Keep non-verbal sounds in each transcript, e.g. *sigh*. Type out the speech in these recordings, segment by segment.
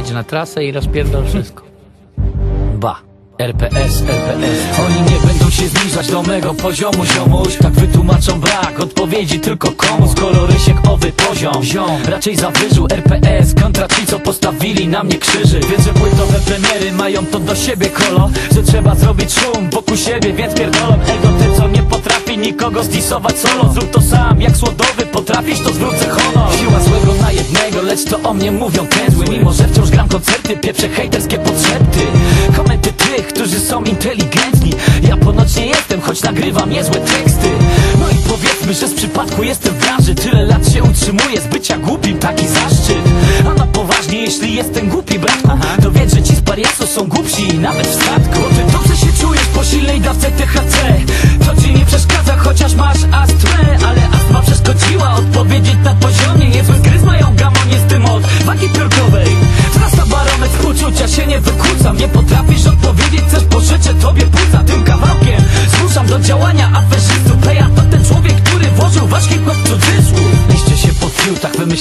Jedź na trasę i rozpierdol wszystko. *laughs* Ba. RPS, RPS Oni nie będą się zbliżać do mego poziomu ziomuś Tak wytłumaczą brak odpowiedzi tylko komu Skoro Rysiek poziom ziom Raczej zawyżył RPS kontra ci co postawili na mnie krzyży Wiem, że płytowe premiery mają to do siebie kolo Że trzeba zrobić szum wokół siebie Więc pierdolą ego ty co nie nikogo zdisować solo Zrób to sam. Jak słodowy potrafisz to zwrócę honor. Siła złego na jednego lecz to o mnie mówią kęzły Mimo, że wciąż gram koncerty pieprzę hejterskie podszepty. Komenty tych, którzy są inteligentni. Ja ponoć nie jestem, choć nagrywam niezłe teksty. No i powiedzmy, że z przypadku jestem w branży. Tyle lat się utrzymuję z bycia głupim, taki zaszczyt. A na poważnie, jeśli jestem głupi, bratku To wiedz, że ci z pariasu są głupsi nawet w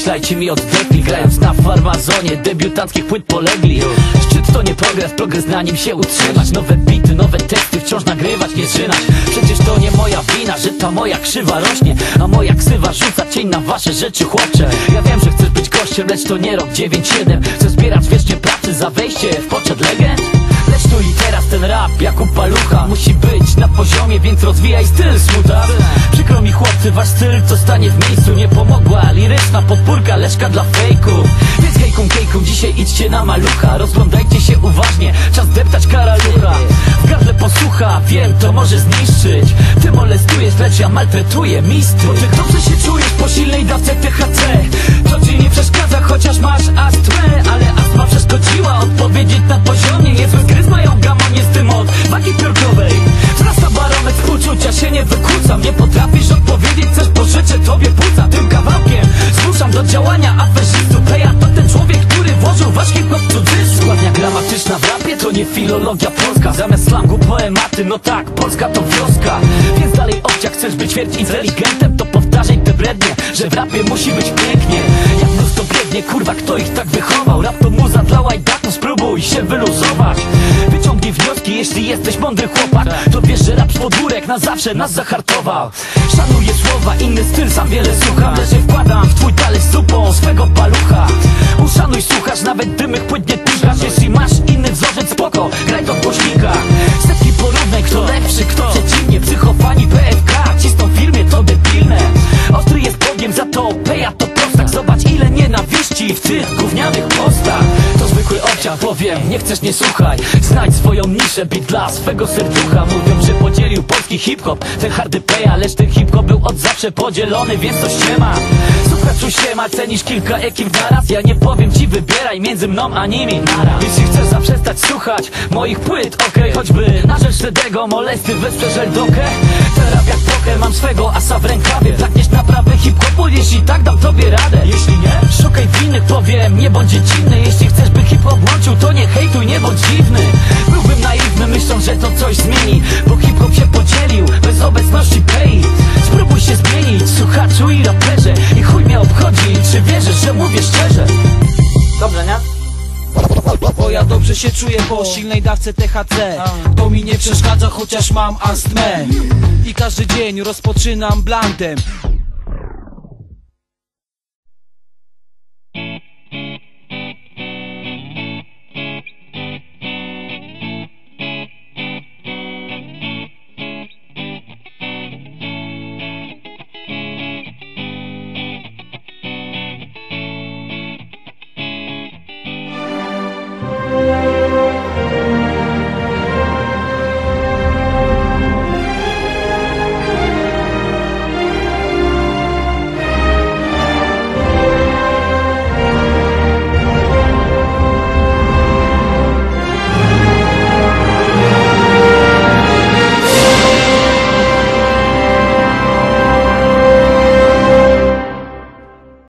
wymyślajcie mi oddechli Grając na farmazonie, debiutanckich płyt polegli. Szczyt to nie progres, progres na nim się utrzymać. Nowe bity, nowe teksty wciąż nagrywać, nie trzynać Przecież to nie moja wina, że ta moja krzywa rośnie A moja ksywa rzuca cień na wasze rzeczy, chłopcze. Ja wiem, że chcesz być gościem, lecz to nie rok 9-7 Chcę zbierać wiecznie pracy za wejście w poczet legend Lecz tu i teraz ten rap, Jakub Palucha. Musi być na poziomie, więc rozwijaj styl smuta. Przykro mi chłopcy, wasz styl co stanie w miejscu Nie pomogła. Liryczna podpórka, leszka dla fejków Więc hejkum kejkum, dzisiaj idźcie na malucha. Rozglądajcie się uważnie, czas deptać karalucha. W gardle posłucha, wiem, to może zniszczyć. Ty molestujesz, lecz ja maltretuję misty Bo dobrze się czujesz po silnej dawce THC To ci nie przeszkadza, chociaż masz astmę Ale astma przeszkodziła odpowiedzieć na poziomie. Niezły zgryz mają gamonie z tym od wagi piórkowej Wzrasta barometr współczucia, się nie wykłócam Nie potrafisz odpowiedzieć, coś pożyczę tobie płuca. Tym kawałkiem zmuszam do działania aferzystów Peja to ten człowiek, który włożył hip-hop w cudzysłów. Składnia gramatyczna w rapie to nie filologia polska. Zamiast slangu poematy, no tak, Polska to wioska. Więc dalej obciach chcesz być ćwierć inteligentem To brednie, że w rapie musi być pięknie. Jak mnóstwo biegnie, kurwa, kto ich tak wychował? Rap to muza dla łajdaków, spróbuj się wyluzować. Wyciągnij wnioski, jeśli jesteś mądry chłopak To wiesz, że rap z podwórek na zawsze nas zahartował. Szanuję słowa, inny styl, sam wiele słucham nie wkładam w twój talerz zupą swego palucha. Uszanuj, słuchasz, nawet dymych płyt nie powiem, nie chcesz, nie słuchaj. Znajdź swoją niszę, bit dla swego serducha. Mówią, że podzielił polski hip-hop. Ten hardy peja, lecz ten hip-hop był od zawsze podzielony Więc to ściema Słuchaczu siema, cenisz kilka ekip naraz. Ja nie powiem ci, wybieraj między mną a nimi. Naraz Jeśli chcesz zaprzestać słuchać moich płyt, okej Choćby na rzecz Tedego, molesty, wesprze żeldokę Teraz jak poker, mam swego asa w rękawie. Pragniesz naprawy hip-hopu, jeśli tak dam tobie radę. Jeśli nie, szukaj winnych, powiem, nie bądź dziecinny. Jeśli chcesz by hip-hop dziwny. Byłbym naiwny, myśląc, że to coś zmieni. Bo hip-hop się podzielił, bez obecności pay Spróbuj się zmienić, słuchaczu i raperze. I chuj mnie obchodzi, czy wierzysz, że mówię szczerze? Dobrze, nie? Bo ja dobrze się czuję po silnej dawce THC To mi nie przeszkadza, chociaż mam astmę. I każdy dzień rozpoczynam blantem